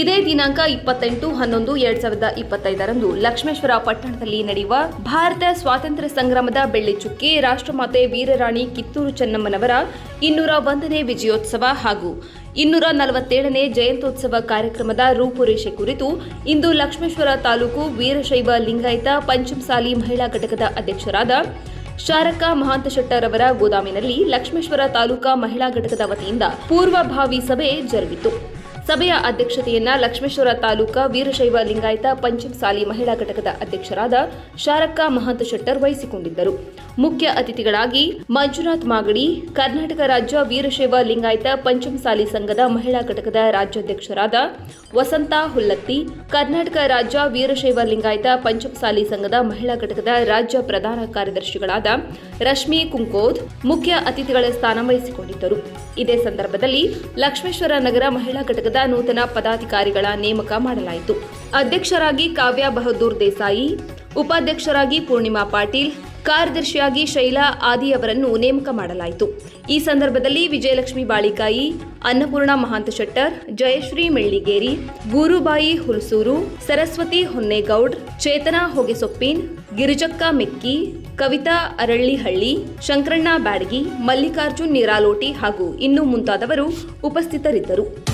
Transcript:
ಇದೇ ದಿನಾಂಕ ಇಪ್ಪತ್ತೆಂಟು ಹನ್ನೊಂದು ಎರಡ್ ಸಾವಿರದ ಇಪ್ಪತ್ತೈದರಂದು ಲಕ್ಷ್ಮೇಶ್ವರ ಪಟ್ಟಣದಲ್ಲಿ ನಡೆಯುವ ಭಾರತ ಸ್ವಾತಂತ್ರ್ಯ ಸಂಗ್ರಾಮದ ಬೆಳ್ಳಿ ಚುಕ್ಕಿ ರಾಷ್ಟ್ರಮಾತೆ ವೀರರಾಣಿ ಕಿತ್ತೂರು ಚೆನ್ನಮ್ಮನವರ ಇನ್ನೂರ ಒಂದನೇ ವಿಜಯೋತ್ಸವ ಹಾಗೂ ಇನ್ನೂರ ನಲವತ್ತೇಳನೇ ಜಯಂತ್ಯೋತ್ಸವ ಕಾರ್ಯಕ್ರಮದ ರೂಪುರೇಷೆ ಕುರಿತು ಇಂದು ಲಕ್ಷ್ಮೇಶ್ವರ ತಾಲೂಕು ವೀರಶೈವ ಲಿಂಗಾಯತ ಪಂಚಮಸಾಲಿ ಮಹಿಳಾ ಘಟಕದ ಅಧ್ಯಕ್ಷರಾದ ಶಾರಕ ಮಹಾಂತ ಶೆಟ್ಟರ್ ಅವರ ಗೋದಾಮಿನಲ್ಲಿ ಲಕ್ಷ್ಮೇಶ್ವರ ತಾಲೂಕಾ ಮಹಿಳಾ ಘಟಕದ ವತಿಯಿಂದ ಪೂರ್ವಭಾವಿ ಸಭೆ ಜರುಗಿತು. ಸಭೆಯ ಅಧ್ಯಕ್ಷತೆಯನ್ನ ಲಕ್ಷ್ಮೇಶ್ವರ ತಾಲೂಕಾ ವೀರಶೈವ ಲಿಂಗಾಯತ ಪಂಚಮಸಾಲಿ ಮಹಿಳಾ ಘಟಕದ ಅಧ್ಯಕ್ಷರಾದ ಶಾರಕ್ಕ ಮಹಂತ ಶೆಟ್ಟರ್ ವಹಿಸಿಕೊಂಡಿದ್ದರು. ಮುಖ್ಯ ಅತಿಥಿಗಳಾಗಿ ಮಂಜುನಾಥ್ ಮಾಗಡಿ, ಕರ್ನಾಟಕ ರಾಜ್ಯ ವೀರಶೈವ ಲಿಂಗಾಯತ ಪಂಚಮಸಾಲಿ ಸಂಘದ ಮಹಿಳಾ ಘಟಕದ ರಾಜ್ಯಾಧ್ಯಕ್ಷರಾದ ವಸಂತ ಹುಲ್ಲತ್ತಿ, ಕರ್ನಾಟಕ ರಾಜ್ಯ ವೀರಶೈವ ಲಿಂಗಾಯತ ಪಂಚಮಸಾಲಿ ಸಂಘದ ಮಹಿಳಾ ಘಟಕದ ರಾಜ್ಯ ಪ್ರಧಾನ ಕಾರ್ಯದರ್ಶಿಗಳಾದ ರಶ್ಮಿ ಕುಂಕೋದ್ ಮುಖ್ಯ ಅತಿಥಿಗಳ ಸ್ಥಾನ ವಹಿಸಿಕೊಂಡಿದ್ದರು. ಇದೇ ಸಂದರ್ಭದಲ್ಲಿ ಲಕ್ಷ್ಮೇಶ್ವರ ನಗರ ಮಹಿಳಾ ಘಟಕದ ನೂತನ ಪದಾಧಿಕಾರಿಗಳ ನೇಮಕ ಮಾಡಲಾಯಿತು. ಅಧ್ಯಕ್ಷರಾಗಿ ಕಾವ್ಯ ಬಹದ್ದೂರ್ ದೇಸಾಯಿ, ಉಪಾಧ್ಯಕ್ಷರಾಗಿ ಪೂರ್ಣಿಮಾ ಪಾಟೀಲ್, ಕಾರ್ಯದರ್ಶಿಯಾಗಿ ಶೈಲಾ ಆದಿ ಅವರನ್ನು ನೇಮಕ ಮಾಡಲಾಯಿತು. ಈ ಸಂದರ್ಭದಲ್ಲಿ ವಿಜಯಲಕ್ಷ್ಮಿ ಬಾಳಿಕಾಯಿ, ಅನ್ನಪೂರ್ಣ ಮಹಾಂತ ಶೆಟ್ಟರ್, ಜಯಶ್ರೀ ಮೆಳ್ಳಿಗೇರಿ, ಗೂರುಬಾಯಿ ಹುಲ್ಸೂರು ಸರಸ್ವತಿ ಹೊನ್ನೇಗೌಡ್, ಚೇತನಾ ಹೊಗೆಸೊಪ್ಪಿನ್, ಗಿರಿಜಕ್ಕ ಮೆಕ್ಕಿ, ಕವಿತಾ ಅರಳ್ಳಿಹಳ್ಳಿ, ಶಂಕರಣ್ಣ ಬ್ಯಾಡಗಿ, ಮಲ್ಲಿಕಾರ್ಜುನ್ ನಿರಾಲೋಟಿ ಹಾಗೂ ಇನ್ನೂ ಮುಂತಾದವರು ಉಪಸ್ಥಿತರಿದ್ದರು.